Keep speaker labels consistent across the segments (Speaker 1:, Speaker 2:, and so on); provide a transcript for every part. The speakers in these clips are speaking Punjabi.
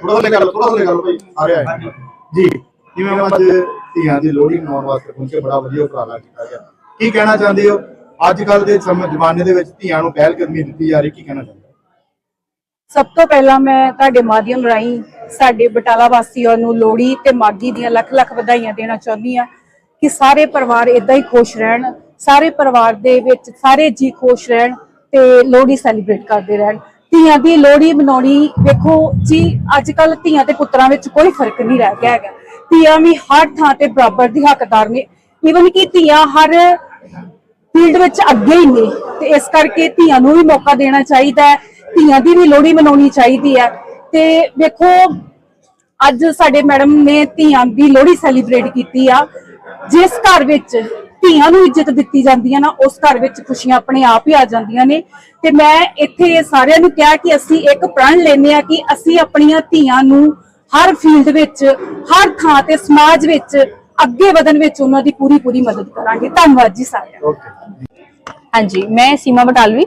Speaker 1: ਥੋੜਾ ਥੱਲੇ ਕਰ ਲਓ ਥੋੜਾ ਥੱਲੇ ਕਰ ਲਓ ਭਾਈ ਸਾਰੇ ਆਏ ਜੀ ਜਿਵੇਂ ਅੱਜ ਧੀਆਂ ਦੀ ਲੋਹੜੀ ਮਨਾਉਣ ਵਾਸਤੇ ਪਹੁੰਚੇ ਬੜਾ ਵਧੀਆ ਉਪਰਾਲਾ ਕੀਤਾ ਗਿਆ। ਕੀ ਕਹਿਣਾ ਚਾਹੁੰਦੇ ਹੋ? ਅੱਜ ਕੱਲ ਦੇ ਜ਼ਮਾਨੇ ਦੇ ਵਿੱਚ ਧੀਆਂ ਨੂੰ ਪਹਿਲ ਕਦਮੀ ਦਿੱਤੀ ਜਾ ਰਹੀ ਕੀ ਕਹਿਣਾ ਚਾਹੁੰਦੇ
Speaker 2: ਸਭ ਤੋਂ ਪਹਿਲਾਂ ਮੈਂ ਤੁਹਾਡੇ ਮਾਧਿਅਮ ਰਾਹੀਂ ਸਾਡੇ ਬਟਾਲਾ ਵਾਸੀਆਂ ਨੂੰ ਲੋਹੜੀ ਤੇ ਮਾਗੀ ਦੀਆਂ ਲੱਖ ਲੱਖ ਵਧਾਈਆਂ ਦੇਣਾ ਚਾਹੁੰਦੀ ਆ ਕਿ ਸਾਰੇ ਪਰਿਵਾਰ ਇਦਾਂ ਹੀ ਖੁਸ਼ ਰਹਿਣ ਸਾਰੇ ਪਰਿਵਾਰ ਦੇ ਵਿੱਚ ਸਾਰੇ ਜੀ ਖੁਸ਼ ਰਹਿਣ ਤੇ ਲੋਹੜੀ ਸੈਲੀਬ੍ਰੇਟ ਕਰਦੇ ਰਹਿਣ। ਧੀਆਂ ਦੀ ਲੋਹੜੀ ਮਨਾਉਣੀ, ਵੇਖੋ ਜੀ ਅੱਜ ਕੱਲ ਧੀਆਂ ਤੇ ਪੁੱਤਰਾਂ ਵਿੱਚ ਕੋਈ ਫ਼ਰਕ ਨਹੀਂ ਰਹਿ ਗਿਆ ਹੈਗਾ। ਧੀਆਂ ਵੀ ਹਰ ਥਾਂ ਤੇ ਬਰਾਬਰ ਦੀ ਹੱਕਦਾਰ ਨੇ। ਈਵਨ ਕਿ ਧੀਆਂ ਹਰ ਫੀਲਡ ਵਿੱਚ ਅੱਗੇ ਹੀ ਨੇ। ਤੇ ਇਸ ਕਰਕੇ ਧੀਆਂ ਨੂੰ ਵੀ ਮੌਕਾ ਦੇਣਾ ਚਾਹੀਦਾ ਹੈ। ਧੀਆਂ ਦੀ ਵੀ ਲੋਹੜੀ ਮਨਾਉਣੀ ਚਾਹੀਦੀ ਹੈ। ਤੇ ਵੇਖੋ, ਅੱਜ ਸਾਡੇ ਮੈਡਮ ਨੇ ਧੀਆਂ ਦੀ ਲੋਹੜੀ ਸੈਲੀਬ੍ਰੇਟ ਕੀਤੀ ਆ। ਜਿਸ ਘਰ ਵਿੱਚ ਧੀਆਂ ਨੂੰ ਇੱਜ਼ਤ ਦਿੱਤੀ ਜਾਂਦੀ ਹੈ ਨਾ ਉਸ ਘਰ ਵਿੱਚ ਖੁਸ਼ੀਆਂ ਆਪਣੇ ਆਪ ਹੀ ਆ ਜਾਂਦੀਆਂ ਨੇ। ਤੇ ਮੈਂ ਇੱਥੇ ਸਾਰਿਆਂ ਨੂੰ ਕਿਹਾ ਕਿ ਅਸੀਂ ਇੱਕ ਪ੍ਰਣ ਲੈਨੇ ਆ ਕਿ ਅਸੀਂ ਆਪਣੀਆਂ ਧੀਆਂ ਨੂੰ ਹਰ ਫੀਲਡ ਵਿੱਚ ਹਰ ਥਾਂ ਤੇ ਸਮਾਜ ਵਿੱਚ ਅੱਗੇ ਵਧਣ ਵਿੱਚ ਉਹਨਾਂ ਦੀ ਪੂਰੀ ਪੂਰੀ ਮਦਦ ਕਰਾਂਗੇ। ਧੰਨਵਾਦ ਜੀ ਸਾਰਿਆਂ
Speaker 1: ਓਕੇ
Speaker 3: ਹਾਂਜੀ ਮੈਂ ਸੀਮਾ ਬਟਾਲਵੀ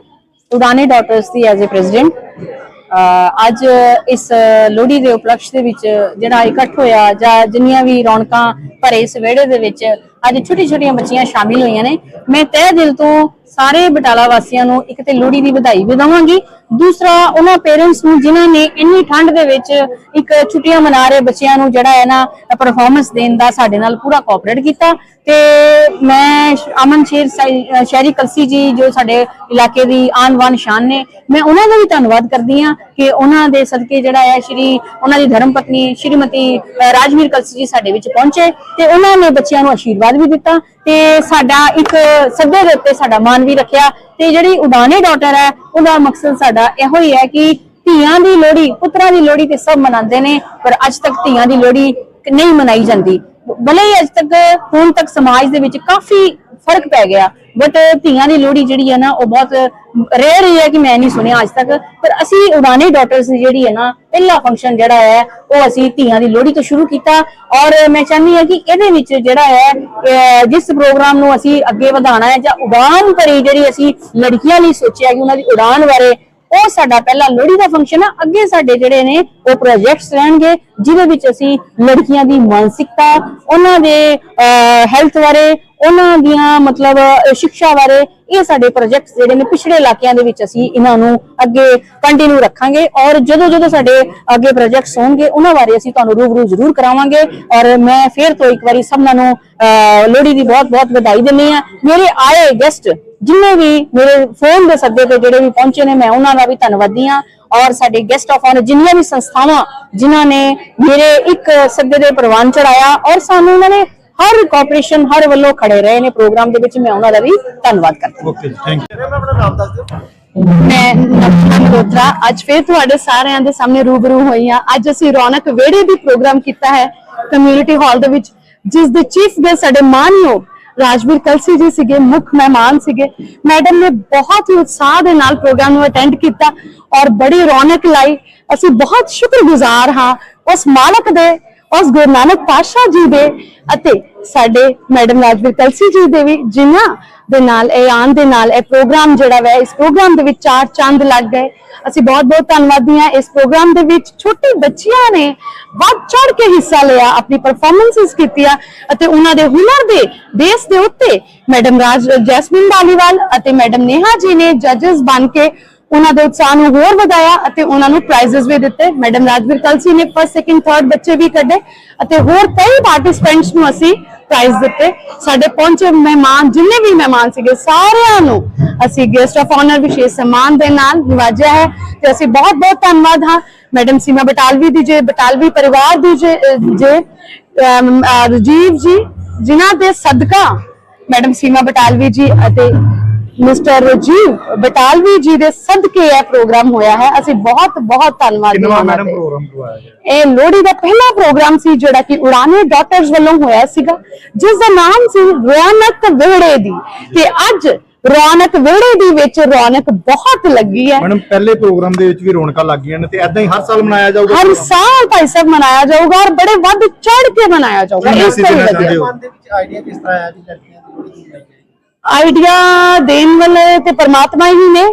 Speaker 3: ਉਡਾਨੇ ਡਾਟਰਸ ਦੀ ਐਜ਼ ਅ ਪ੍ਰੈਜ਼ੀਡੈਂਟ ਅੱਜ ਇਸ ਲੋਹੜੀ ਦੇ ਉਪਲਕਸ਼ ਦੇ ਵਿੱਚ ਜਿਹੜਾ ਇਕੱਠ ਹੋਇਆ ਜਾਂ ਜਿੰਨੀਆਂ ਵੀ ਰੌਣਕਾਂ ਭਰੇ ਇਸ ਵਿਹੜੇ ਦੇ ਵਿੱਚ ਅੱਜ ਛੋਟੀ ਛੋਟੀਆਂ ਬੱਚੀਆਂ ਸ਼ਾਮਿਲ ਹੋਈਆਂ ਨੇ। ਮੈਂ ਤਹਿ ਦਿਲ ਤੋਂ ਸਾਰੇ ਬਟਾਲਾ ਵਾਸੀਆਂ ਨੂੰ ਇੱਕ ਤੇ ਲੋਹੜੀ ਦੀ ਵਧਾਈ ਵੀ ਦਵਾਂਗੀ। ਦੂਸਰਾ, ਉਹਨਾਂ ਪੇਰੈਂਟਸ ਨੂੰ ਜਿਨ੍ਹਾਂ ਨੇ ਇੰਨੀ ਠੰਡ ਦੇ ਵਿੱਚ ਇੱਕ ਛੁੱਟੀਆਂ ਮਨਾ ਰਹੇ ਬੱਚਿਆਂ ਨੂੰ ਜਿਹੜਾ ਹੈ ਨਾ ਪਰਫਾਰਮੈਂਸ ਦੇਣ ਦਾ ਸਾਡੇ ਨਾਲ ਪੂਰਾ ਕੋਆਪਰੇਟ ਕੀਤਾ। ਤੇ ਮੈਂ ਅਮਨ ਸ਼ੇਰ ਸਾਈ- ਸ਼ਹਿਰੀ ਕਲਸੀ ਜੀ ਜੋ ਸਾਡੇ ਇਲਾਕੇ ਦੀ ਆਨ ਬਾਨ ਸ਼ਾਨ ਨੇ, ਮੈਂ ਉਹਨਾਂ ਦਾ ਵੀ ਧੰਨਵਾਦ ਕਰਦੀ ਹਾਂ ਕਿ ਉਹਨਾਂ ਦੇ ਸਦਕੇ ਜਿਹੜਾ ਹੈ ਸ਼੍ਰੀ, ਉਹਨਾਂ ਦੀ ਧਰਮ ਪਤਨੀ ਸ਼੍ਰੀਮਤੀ ਰਾਜਵੀਰ ਕਲਸੀ ਜੀ ਸਾਡੇ ਵਿੱਚ ਪਹੁੰਚੇ ਤੇ ਉਹਨਾਂ ਨੇ ਬੱਚਿਆਂ ਨੂੰ ਆਸ਼ੀਰਵਾਦ ਵੀ ਦਿੱਤਾ। ਤੇ ਸਾਡਾ ਇੱਕ ਸੱਦੇ ਦੇ ਉੱਤੇ ਸਾਡਾ ਮਾਨ ਵੀ ਰੱਖਿਆ ਤੇ ਜਿਹੜੀ ਉਡਾਨੇ ਡਾਟਰ ਹੈ, ਉਹਦਾ ਮਕਸਦ ਸਾਡਾ ਇਹੋ ਹੀ ਹੈ ਕਿ ਧੀਆਂ ਦੀ ਲੋਹੜੀ, ਪੁੱਤਰਾਂ ਦੀ ਲੋਹੜੀ ਤੇ ਸਭ ਮਨਾਉਂਦੇ ਨੇ, ਪਰ ਅੱਜ ਤੱਕ ਧੀਆਂ ਦੀ ਲੋਹੜੀ ਨਹੀਂ ਮਨਾਈ ਜਾਂਦੀ। ਭਲੇ ਹੀ ਅੱਜ ਤੱਕ ਹੁਣ ਤੱਕ ਸਮਾਜ ਦੇ ਵਿੱਚ ਕਾਫੀ ਫ਼ਰਕ ਪੈ ਗਿਆ ਬਟ ਧੀਆਂ ਦੀ ਲੋਹੜੀ ਜਿਹੜੀ ਹੈ ਨਾ, ਉਹ ਬਹੁਤ ਰੇਅਰ ਹੀ ਹੈ ਕਿ ਮੈਂ ਨਹੀਂ ਸੁਣਿਆ ਅੱਜ ਤੱਕ, ਪਰ ਅਸੀਂ ਉਡਾਨੇ ਡਾਟਰਸ ਦੀ ਜਿਹੜੀ ਹੈ ਨਾ ਪਹਿਲਾ ਫੰਕਸ਼ਨ ਜਿਹੜਾ ਹੈ, ਉਹ ਅਸੀਂ ਧੀਆਂ ਦੀ ਲੋਹੜੀ ਤੋਂ ਸ਼ੁਰੂ ਕੀਤਾ। ਔਰ ਮੈਂ ਚਾਹੁੰਦੀ ਹਾਂ ਕਿ ਇਹਦੇ ਵਿੱਚ ਜਿਹੜਾ ਹੈ, ਅਹ, ਜਿਸ ਪ੍ਰੋਗਰਾਮ ਨੂੰ ਅਸੀਂ ਅੱਗੇ ਵਧਾਉਣਾ ਹੈ ਜਾਂ ਉਡਾਨ ਭਰੀ ਜਿਹੜੀ ਅਸੀਂ ਲੜਕੀਆਂ ਲਈ ਸੋਚਿਆ ਕਿ ਉਹਨਾਂ ਦੀ ਉਡਾਨ ਬਾਰੇ ਉਹ ਸਾਡਾ ਪਹਿਲਾ ਲੋਹੜੀ ਦਾ ਫੰਕਸ਼ਨ ਆ। ਅੱਗੇ ਸਾਡੇ ਜਿਹੜੇ ਨੇ ਉਹ ਪ੍ਰੋਜੈਕਟਸ ਰਹਿਣਗੇ ਜਿਹਦੇ ਵਿੱਚ ਅਸੀਂ ਲੜਕੀਆਂ ਦੀ ਮਾਨਸਿਕਤਾ ਉਹਨਾਂ ਦੇ ਹੈਲਥ ਬਾਰੇ ਉਹਨਾਂ ਦੀਆਂ ਮਤਲਬ ਅਹ, ਸਿੱਖਿਆ ਬਾਰੇ ਇਹ ਸਾਡੇ ਪ੍ਰੋਜੈਕਟਸ ਜਿਹੜੇ ਨੇ ਪਿਛੜੇ ਇਲਾਕਿਆਂ ਦੇ ਵਿੱਚ ਅਸੀਂ ਇਹਨਾਂ ਨੂੰ ਅੱਗੇ ਕੰਟੀਨਿਊ ਰੱਖਾਂਗੇ। ਔਰ ਜਦੋਂ ਜਦੋਂ ਸਾਡੇ ਅੱਗੇ ਪ੍ਰੋਜੈਕਟਸ ਹੋਣਗੇ ਉਹਨਾਂ ਬਾਰੇ ਅਸੀਂ ਤੁਹਾਨੂੰ ਰੂਬਰੂ ਜ਼ਰੂਰ ਕਰਾਵਾਂਗੇ। ਔਰ ਮੈਂ ਫੇਰ ਤੋਂ ਇੱਕ ਵਾਰੀ ਸਭਨਾਂ ਨੂੰ ਅਹ, ਲੋਹੜੀ ਦੀ ਬਹੁਤ ਬਹੁਤ ਵਧਾਈ ਦਿੰਦੀ ਆ ਮੇਰੇ ਆਏ ਗੈਸਟ ਜਿੰਨੇ ਵੀ ਮੇਰੇ ਫੋਨ ਦੇ ਸੱਦੇ ਤੇ ਜਿਹੜੇ ਵੀ ਪਹੁੰਚੇ ਨੇ ਮੈਂ ਉਹਨਾਂ ਦਾ ਵੀ ਧੰਨਵਾਦੀ ਹਾਂ ਔਰ ਸਾਡੇ ਗੈਸਟ ਆਫ ਆਨਰ ਜਿੰਨੀਆਂ ਵੀ ਸੰਸਥਾਵਾਂ ਜਿਨ੍ਹਾਂ ਨੇ ਮੇਰੇ ਇੱਕ ਸੱਦੇ ਦੇ ਪ੍ਰਵਾਨ ਚੜਾਇਆ ਔਰ ਸਾਨੂੰ ਉਹਨਾਂ ਨੇ ਹਰ ਕੋਆਪਰੇਸ਼ਨ ਹਰ ਵੱਲੋਂ ਖੜੇ ਰਹੇ ਨੇ ਪ੍ਰੋਗਰਾਮ ਦੇ ਵਿੱਚ ਮੈਂ ਉਹਨਾਂ ਦਾ ਵੀ ਧੰਨਵਾਦ ਕਰਦੀ ਹਾਂ।
Speaker 1: ਓਕੇ ਥੈਂਕ ਯੂ ਮੈਂ ਆਪਣਾ ਨਾਮ ਦੱਸ ਦਿਓ।
Speaker 4: ਮੈਂ ਨਕਸ਼ਾ ਮਲਹੋਤਰਾ ਅੱਜ ਫਿਰ ਤੁਹਾਡੇ ਸਾਰਿਆਂ ਦੇ ਸਾਹਮਣੇ ਰੂਬਰੂ ਹੋਈ ਹਾਂ। ਅੱਜ ਅਸੀਂ ਰੌਣਕ ਵਿਹੜੇ ਦੀ ਪ੍ਰੋਗਰਾਮ ਕੀਤਾ ਹੈ ਕਮਿਊਨਿਟੀ ਹਾਲ ਦੇ ਵਿੱਚ ਜਿਸ ਦੇ ਚੀਫ ਗੈਸਟ ਸਾਡੇ ਮਾਨਯੋਗ ਰਾਜਵੀਰ ਕਲਸੀ ਜੀ ਸੀਗੇ, ਮੁੱਖ ਮਹਿਮਾਨ ਸੀਗੇ। ਮੈਡਮ ਨੇ ਬਹੁਤ ਹੀ ਉਤਸ਼ਾਹ ਦੇ ਨਾਲ ਪ੍ਰੋਗਰਾਮ ਨੂੰ ਅਟੈਂਡ ਕੀਤਾ ਔਰ ਬੜੀ ਰੌਣਕ ਲਾਈ। ਅਸੀਂ ਬਹੁਤ ਸ਼ੁਕਰਗੁਜ਼ਾਰ ਹਾਂ ਉਸ ਮਾਲਕ ਦੇ, ਉਸ ਗੁਰੂ ਨਾਨਕ ਪਾਤਸ਼ਾਹ ਜੀ ਦੇ ਅਤੇ ਸਾਡੇ ਮੈਡਮ ਰਾਜਵੀਰ ਕਲਸੀ ਜੀ ਦੇ ਵੀ, ਜਿਨ੍ਹਾਂ ਦੇ ਨਾਲ, ਇਹ ਆਨ ਦੇ ਨਾਲ ਇਹ ਪ੍ਰੋਗਰਾਮ ਜਿਹੜਾ ਵੈ, ਇਸ ਪ੍ਰੋਗਰਾਮ ਦੇ ਵਿੱਚ ਚਾਰ ਚੰਦ ਲੱਗ ਗਏ। ਅਸੀਂ ਬਹੁਤ ਬਹੁਤ ਧੰਨਵਾਦੀ ਹਾਂ। ਇਸ ਪ੍ਰੋਗਰਾਮ ਦੇ ਵਿੱਚ ਛੋਟੀ ਬੱਚੀਆਂ ਨੇ ਵੱਧ ਚੜ ਕੇ ਹਿੱਸਾ ਲਿਆ, ਆਪਣੀ ਪਰਫਾਰਮੈਂਸਸ ਕੀਤੀਆਂ ਅਤੇ ਉਹਨਾਂ ਦੇ ਹੁਨਰ ਦੇ ਬੇਸ ਦੇ ਉੱਤੇ ਮੈਡਮ ਰਾਜ, ਜੈਸਮਿਨ ਬਾਲੀਵਾਲ ਅਤੇ ਮੈਡਮ ਨੇਹਾ ਜੀ ਨੇ ਜੱਜਸ ਬਣ ਕੇ ਉਹਨਾਂ ਦੇ ਉਤਸ਼ਾਹ ਨੂੰ ਹੋਰ ਵਧਾਇਆ ਅਤੇ ਉਹਨਾਂ ਨੂੰ ਪ੍ਰਾਈਜ਼ਸ ਵੀ ਦਿੱਤੇ। ਮੈਡਮ ਰਾਜਵੀਰ ਕਲਸੀ ਨੇ ਫਸਟ ਸੈਕਿੰਡ ਥਰਡ ਬੱਚੇ ਵੀ ਕੱਢੇ ਅਤੇ ਹੋਰ ਕਈ ਪਾਰਟਿਸਪੈਂਟਸ ਨੂੰ ਅਸੀਂ ਪ੍ਰਾਈਜ਼ ਦਿੱਤੇ। ਸਾਡੇ ਪਹੁੰਚੇ ਮਹਿਮਾਨ ਜਿੰਨੇ ਵੀ ਮਹਿਮਾਨ ਸੀਗੇ ਸਾਰਿਆਂ ਨੂੰ ਅਸੀਂ ਗੈਸਟ ਆਫ ਆਨਰ ਵਿਸ਼ੇਸ਼ ਸਨਮਾਨ ਦੇ ਨਾਲ ਨਿਵਾਜਿਆ ਹੈ ਤੇ ਅਸੀਂ ਬਹੁਤ ਬਹੁਤ ਧੰਨਵਾਦ ਹਾਂ। ਮੈਡਮ ਸੀਮਾ ਬਟਾਲਵੀ ਦੀ ਜੇ ਬਟਾਲਵੀ ਪਰਿਵਾਰ ਦੀ ਜੇ ਜੇ ਅਮ, ਰਾਜੀਵ ਜੀ ਜਿਨ੍ਹਾਂ ਦੇ ਸਦਕਾ ਮੈਡਮ ਸੀਮਾ ਬਟਾਲਵੀ ਜੀ ਅਤੇ ਮਿਸਟਰ ਰਾਜੀਵ ਬਟਾਲਵੀ ਜੀ ਦੇ ਸਦਕੇ ਇਹ ਪ੍ਰੋਗਰਾਮ ਹੋਇਆ ਹੈ। ਅਸੀਂ ਬਹੁਤ ਬਹੁਤ ਧੰਨਵਾਦੀ ਹਾਂ
Speaker 1: ਮੈਡਮ। ਪ੍ਰੋਗਰਾਮ ਕਰਵਾਇਆ ਗਿਆ?
Speaker 4: ਇਹ ਲੋਹੜੀ ਦਾ ਪਹਿਲਾ ਪ੍ਰੋਗਰਾਮ ਸੀ ਜਿਹੜਾ ਕਿ ਉਡਾਨੇ ਡਾਟਰਸ ਵੱਲੋਂ ਹੋਇਆ ਸੀਗਾ। ਜਿਸ ਦਾ ਨਾਮ ਸੀ ਰੌਣਕ ਵਿਹੜੇ ਦੀ। ਤੇ ਅੱਜ ਰੌਣਕ ਵਿਹੜੇ ਦੀ ਵਿੱਚ ਰੌਣਕ ਬਹੁਤ ਲੱਗੀ ਹੈ।
Speaker 1: ਮੈਡਮ ਪਹਿਲੇ ਪ੍ਰੋਗਰਾਮ ਦੇ ਵਿੱਚ ਵੀ ਰੌਣਕਾਂ ਲੱਗ ਗਈਆਂ ਨੇ ਤੇ ਐਦਾਂ ਹੀ ਹਰ ਸਾਲ ਮਨਾਇਆ ਜਾਊਗਾ
Speaker 4: ਹਰ? ਸਾਲ ਭਾਈ ਸਾਹਿਬ ਮਨਾਇਆ ਜਾਊਗਾ ਔਰ ਬੜੇ ਵੱਧ ਚੜ ਕੇ ਮਨਾਇਆ ਜਾਊਗਾ। ਇਸ
Speaker 1: message
Speaker 4: ਤੋਂ
Speaker 1: ਦੇਣਾ
Speaker 4: ਵਧੀਆ
Speaker 1: ਚਾਹੁੰਦੇ ਹੋ?
Speaker 5: ਮਨ ਦੇ ਵਿੱਚ ਆਈਡੀਆ ਕਿਸ ਤਰ੍ਹਾਂ ਆਇਆ ਜੀ ਲੜਕੀਆਂ ਦੀ ਲੋਹੜੀ
Speaker 4: ਆਈਡੀਆ ਦੇਣ ਵਾਲੇ ਤੇ ਪਰਮਾਤਮਾ ਹੀ ਨੇ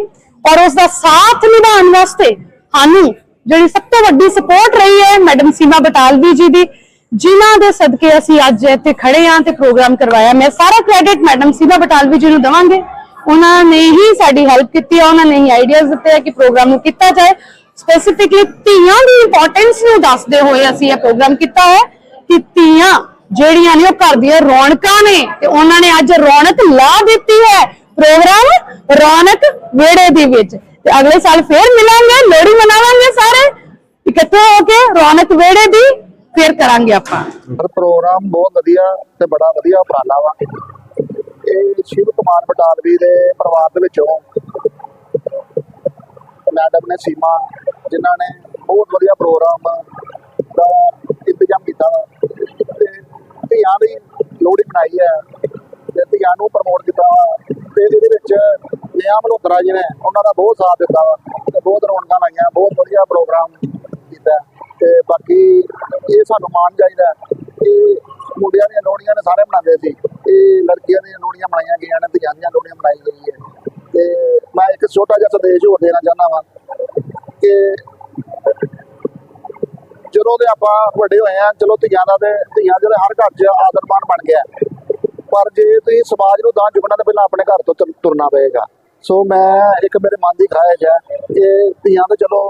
Speaker 4: ਔਰ ਉਸ ਦਾ ਸਾਥ ਨਿਭਾਉਣ ਵਾਸਤੇ ਸਾਨੂੰ ਜਿਹੜੀ ਸਭ ਤੋਂ ਵੱਡੀ ਸਪੋਰਟ ਰਹੀ ਹੈ ਮੈਡਮ ਸੀਮਾ ਬਟਾਲਵੀ ਜੀ ਦੀ, ਜਿਨ੍ਹਾਂ ਦੇ ਸਦਕੇ ਅਸੀਂ ਅੱਜ ਇੱਥੇ ਖੜੇ ਹਾਂ ਤੇ ਪ੍ਰੋਗਰਾਮ ਕਰਵਾਇਆ। ਮੈਂ ਸਾਰਾ ਕ੍ਰੈਡਿਟ ਮੈਡਮ ਸੀਮਾ ਬਟਾਲਵੀ ਜੀ ਨੂੰ ਦਵਾਂਗੇ। ਉਹਨਾਂ ਨੇ ਹੀ ਸਾਡੀ ਹੈਲਪ ਕੀਤੀ ਹੈ, ਉਹਨਾਂ ਨੇ ਹੀ ਆਈਡੀਆਜ਼ ਦਿੱਤੇ ਆ ਕਿ ਪ੍ਰੋਗਰਾਮ ਨੂੰ ਕੀਤਾ ਜਾਏ। ਸਪੈਸੀਫਿਕਲੀ ਧੀਆਂ ਦੀ ਇੰਪੋਰਟੈਂਸ ਨੂੰ ਦੱਸਦੇ ਹੋਏ ਅਸੀਂ ਇਹ ਪ੍ਰੋਗਰਾਮ ਕੀਤਾ ਹੈ ਕਿ ਧੀਆਂ ਜਿਹੜੀਆਂ ਨੇ ਉਹ ਘਰ ਦੀਆਂ ਰੌਣਕਾਂ ਨੇ ਤੇ ਉਹਨਾਂ ਨੇ ਅੱਜ ਰੌਣਕ ਲਾ ਦਿੱਤੀ ਹੈ ਪ੍ਰੋਗਰਾਮ ਰੌਣਕ ਵਿਹੜੇ ਦੇ ਵਿੱਚ। ਤੇ ਅਗਲੇ ਸਾਲ ਫੇਰ ਮਿਲਾਂਗੇ, ਲੋਹੜੀ ਮਨਾਵਾਂਗੇ ਸਾਰੇ, ਇਕੱਠੇ ਹੋ ਕੇ ਰੌਣਕ ਵਿਹੜੇ ਦੀ ਫੇਰ ਕਰਾਂਗੇ ਆਪਾਂ।
Speaker 6: ਪਰ ਪ੍ਰੋਗਰਾਮ ਬਹੁਤ ਵਧੀਆ ਤੇ ਬੜਾ ਵਧੀਆ ਉਪਰਾਲਾ ਵਾ। ਇਹ ਸ਼ਿਵ ਕੁਮਾਰ ਬਟਾਲਵੀ ਦੇ ਪਰਿਵਾਰ ਦੇ ਵਿੱਚੋਂ ਮੈਡਮ ਨੇ ਸੀਮਾ, ਜਿਨ੍ਹਾਂ ਨੇ ਬਹੁਤ ਵਧੀਆ ਪ੍ਰੋਗਰਾਮ ਦਾ ਇੰਤਜ਼ਾਮ ਕੀਤਾ ਧੀਆਂ ਦੀ ਲੋਹੜੀ ਬਣਾਈ ਹੈ ਤੇ ਧੀਆਂ ਨੂੰ ਪ੍ਰਮੋਟ ਕੀਤਾ ਵਾ। ਤੇ ਇਹਦੇ ਵਿੱਚ ਨਿਆ ਮਲਹੋਤਰਾ ਜੀ ਨੇ ਉਹਨਾਂ ਦਾ ਬਹੁਤ ਸਾਥ ਦਿੱਤਾ ਵਾ ਤੇ ਬਹੁਤ ਰੌਣਕਾਂ ਲਾਈਆਂ, ਬਹੁਤ ਵਧੀਆ ਪ੍ਰੋਗਰਾਮ ਕੀਤਾ। ਤੇ ਬਾਕੀ ਇਹ ਸਾਨੂੰ ਮਾਣ ਚਾਹੀਦਾ ਕਿ ਮੁੰਡਿਆਂ ਦੀਆਂ ਲੋਹੜੀਆਂ ਨੇ ਸਾਰੇ ਮਨਾਉਂਦੇ ਸੀ। ਇਹ ਲੜਕੀਆਂ ਦੀਆਂ ਲੋਹੜੀਆਂ ਬਣਾਈਆਂ ਗਈਆਂ ਨੇ, ਧੀਆਂ ਦੀਆਂ ਲੋਹੜੀਆਂ ਮਨਾਈ ਗਈ ਹੈ। ਤੇ ਮੈਂ ਇੱਕ ਛੋਟਾ ਜਿਹਾ ਸੰਦੇਸ਼ ਹੋਰ ਦੇਣਾ ਚਾਹੁੰਦਾ ਵਾਂ ਕਿ ਜਦੋਂ ਦੇ ਆਪਾਂ ਵੱਡੇ ਹੋਏ ਆ, ਚਲੋ ਧੀਆਂ ਦਾ ਤੇ ਧੀਆਂ ਜਿਹੜੇ ਹਰ ਘਰ 'ਚ ਆਦਰ ਮਾਨ ਬਣ ਗਿਆ। ਪਰ ਜੇ ਤੁਸੀਂ ਸਮਾਜ ਨੂੰ ਤਾਂ ਚੁੱਕਣਾ ਤਾਂ ਪਹਿਲਾਂ ਆਪਣੇ ਘਰ ਤੋਂ ਤੁਰਨਾ ਪਏਗਾ। ਸੋ ਮੈਂ ਇੱਕ ਮੇਰੇ ਮਨ ਦੀ ਖਾਹਿਸ਼ ਹੈ ਕਿ ਧੀਆਂ ਤਾਂ ਚਲੋ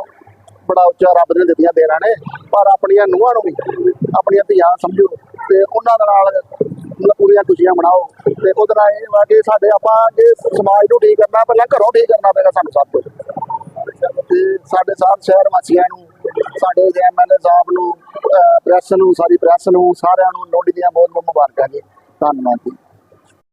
Speaker 6: ਬੜਾ ਉੱਚਾ ਰੱਬ ਨੇ ਦਿੱਤੀਆਂ ਦੇਣਾ ਨੇ, ਪਰ ਆਪਣੀਆਂ ਨੂੰਹਾਂ ਨੂੰ ਵੀ, ਆਪਣੀਆਂ ਧੀਆਂ ਸਮਝੋ ਤੇ ਉਹਨਾਂ ਦੇ ਨਾਲ ਪੂਰੀਆਂ ਖੁਸ਼ੀਆਂ ਮਨਾਓ। ਤੇ ਉਹਦੇ ਨਾਲ ਇਹ ਵਾ ਕਿ ਸਾਡੇ ਆਪਾਂ ਜੇ ਸਮਾਜ ਨੂੰ ਠੀਕ ਕਰਨਾ, ਪਹਿਲਾਂ ਘਰੋਂ ਠੀਕ ਕਰਨਾ ਪਏਗਾ ਸਾਨੂੰ ਸਭ ਕੁਝ ਤੇ ਸਾਡੇ ਸਾਰੇ ਸ਼ਹਿਰ ਵਾਸੀਆਂ ਨੂੰ ਸਾਡੇ ਐਮਐਲਏ ਸਾਹਿਬ ਨੂੰ ਪ੍ਰੈਸ ਨੂੰ, ਸਾਰੀ ਪ੍ਰੈਸ ਨੂੰ, ਸਾਰਿਆਂ ਨੂੰ ਲੋਹੜੀ ਦੀਆਂ ਬਹੁਤ ਬਹੁਤ ਮੁਬਾਰਕਾਂ ਜੀ। ਧੰਨਵਾਦ ਜੀ।